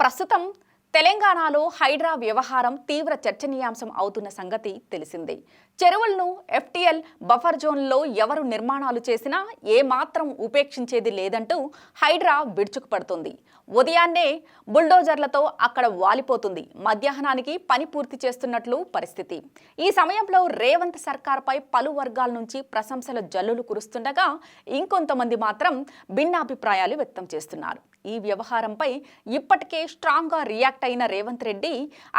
ప్రస్తుతం తెలంగాణలో హైడ్రా వ్యవహారం తీవ్ర చర్చనీయాంశం అవుతున్న సంగతి తెలిసిందే. చెరువులను ఎఫ్టీఎల్ బఫర్ జోన్లో ఎవరు నిర్మాణాలు చేసినా ఏమాత్రం ఉపేక్షించేది లేదంటూ హైడ్రా విడుచుకుపడుతుంది ఉదయాన్నే బుల్డోజర్లతో అక్కడ వాలిపోతుంది. మధ్యాహ్నానికి పని పూర్తి చేస్తున్నట్లు పరిస్థితి. ఈ సమయంలో రేవంత్ సర్కార్పై పలు వర్గాల నుంచి ప్రశంసల జల్లులు కురుస్తుండగా ఇంకొంతమంది మాత్రం భిన్నాభిప్రాయాలు వ్యక్తం చేస్తున్నారు. ఈ వ్యవహారంపై ఇప్పటికే స్ట్రాంగ్గా రియాక్ట్ అయిన రేవంత్ రెడ్డి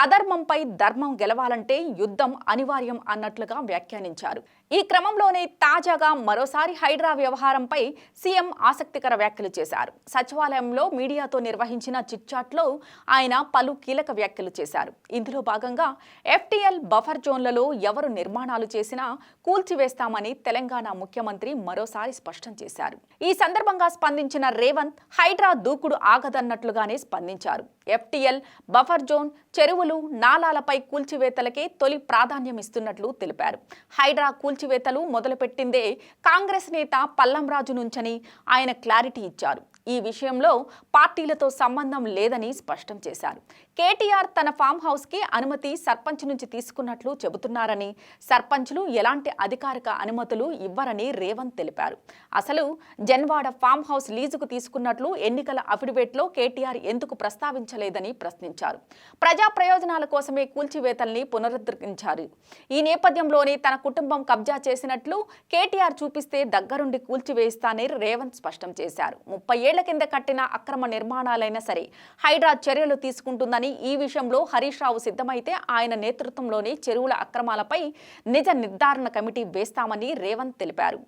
అధర్మంపై ధర్మం గెలవాలంటే యుద్ధం అనివార్యం అన్నట్లుగా వ్యాఖ్యానించారు. ఈ క్రమంలోనే తాజాగా మరోసారి హైడ్రా వ్యవహారంపై సీఎం ఆసక్తికర వ్యాఖ్యలు చేశారు. సచివాలయంలో మీడియాతో నిర్వహించిన చిట్చాట్లో ఆయన పలు కీలక వ్యాఖ్యలు చేశారు. ఇందులో భాగంగా ఎఫ్టీఎల్ బఫర్ జోన్లలో ఎవరు నిర్మాణాలు చేసినా కూల్చివేస్తామని తెలంగాణ ముఖ్యమంత్రి మరోసారి స్పష్టం చేశారు. ఈ సందర్భంగా స్పందించిన రేవంత్ హైడ్రా దూకుడు ఆగదన్నట్లుగానే స్పందించారు. ఎఫ్టీఎల్ బఫర్ జోన్ చెరువులు నాలాలపై కూల్చివేతలకే తొలి ప్రాధాన్యం ఇస్తున్నట్లు తెలిపారు. హైడ్రా కూల్చి కూల్చివేతలు మొదలుపెట్టిందే కాంగ్రెస్ నేత పల్లంరాజు నుంచని ఆయన క్లారిటీ ఇచ్చారు. ఈ విషయంలో పార్టీలతో సంబంధం లేదని స్పష్టం చేశారు. కేటీఆర్ తన ఫామ్ హౌస్కి అనుమతి సర్పంచ్ నుంచి తీసుకున్నట్లు చెబుతున్నారని సర్పంచ్లు ఎలాంటి అధికారిక అనుమతులు ఇవ్వరని రేవంత్ తెలిపారు. అసలు జన్వాడ ఫామ్ హౌస్ లీజుకు తీసుకున్నట్లు ఎన్నికల అఫిడవిట్లో కేటీఆర్ ఎందుకు ప్రస్తావించలేదని ప్రశ్నించారు. ప్రజా ప్రయోజనాల కోసమే కూల్చివేతల్ని పునరుద్ధరించారు. ఈ నేపథ్యంలోనే తన కుటుంబం కబ్జా చేసినట్లు కేటీఆర్ చూపిస్తే దగ్గరుండి కూల్చివేయిస్తానని రేవంత్ స్పష్టం చేశారు. ముప్పై ఏళ్ళ కింద కట్టిన అక్రమ నిర్మాణాలైనా సరే హైడ్రా చర్యలు తీసుకుంటుందని ఈ విషయంలో హరీష్ రావు సిద్ధమైతే ఆయన నేతృత్వంలోనే చెరువుల అక్రమాలపై నిజ నిర్ధారణ కమిటీ వేస్తామని రేవంత్ తెలిపారు.